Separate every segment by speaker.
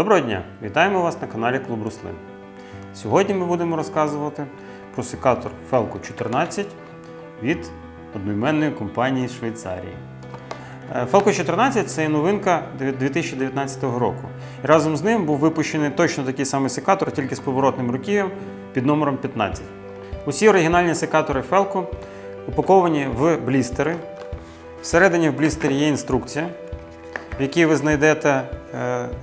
Speaker 1: Доброго дня! Вітаємо вас на каналі Клуб Руслин. Сьогодні ми будемо розказувати про секатор Felco 14 від одноіменної компанії Швейцарії. Е, Felco 14 це новинка 2019 року. І разом з ним був випущений точно такий самий секатор, тільки з поворотним руків'ям під номером 15. Усі оригінальні секатори Felco упаковані в блістери. Всередині в блістері є інструкція, в якій ви знайдете,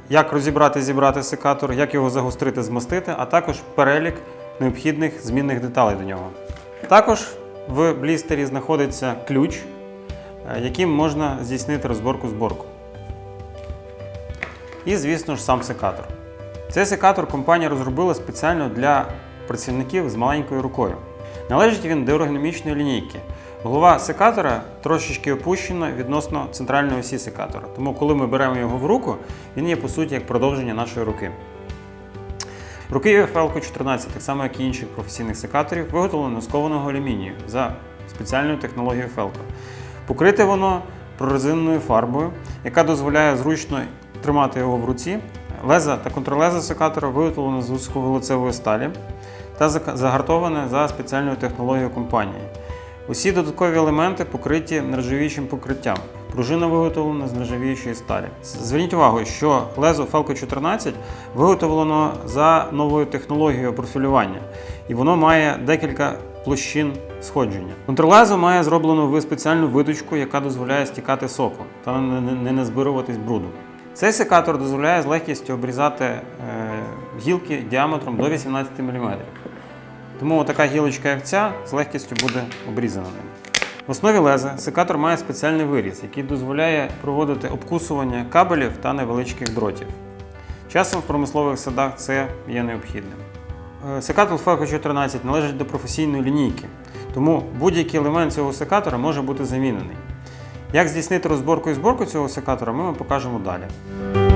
Speaker 1: як розібрати зібрати секатор, як його загострити, змастити, а також перелік необхідних змінних деталей до нього. Також в блістері знаходиться ключ, е, яким можна здійснити розборку-зборку. І, звісно ж, сам секатор. Цей секатор компанія розробила спеціально для працівників з маленькою рукою. Належить він до ергономічної лінійки. Голова секатора трошечки опущена відносно центральної осі секатора. Тому, коли ми беремо його в руку, він є по суті як продовження нашої руки. Руків'я Felco 14, так само як і інших професійних секаторів, виготовлено з кованого алюмінію за спеціальною технологією Felco. Покрите воно прорезинною фарбою, яка дозволяє зручно тримати його в руці. Леза та контрлеза секатора виготовлено з вузькоголоцевої сталі та загартоване за спеціальною технологією компанії. Усі додаткові елементи покриті нержавіючим покриттям. Пружина виготовлена з нержавіючої сталі. Зверніть увагу, що лезо Felco 14 виготовлено за новою технологією профілювання, і воно має декілька площин сходження. Контрлезо має зроблену спеціальну виточку, яка дозволяє стікати соку та не назбируватись бруду. Цей секатор дозволяє з легкістю обрізати е, гілки діаметром до 18 мм. Тому така гілочка, як ця, з легкістю буде обрізана ним. В основі леза секатор має спеціальний виріз, який дозволяє проводити обкусування кабелів та невеличких дротів. Часом в промислових садах це є необхідним. Е, Секатор Felco 14 належить до професійної лінійки, тому будь-який елемент цього секатора може бути замінений. Як здійснити розборку і зборку цього секатора, ми вам покажемо далі.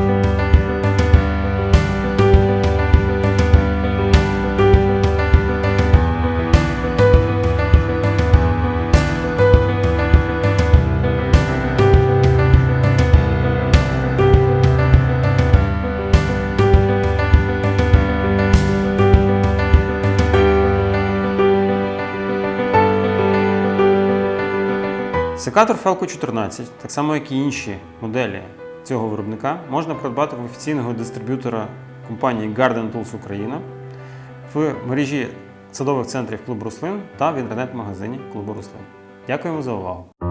Speaker 1: Секатор Felco 14, так само як і інші моделі цього виробника, можна придбати в офіційного дистриб'ютора компанії Garden Tools Україна в мережі садових центрів Клуб Руслин та в інтернет-магазині Клубу Руслин. Дякуємо за увагу!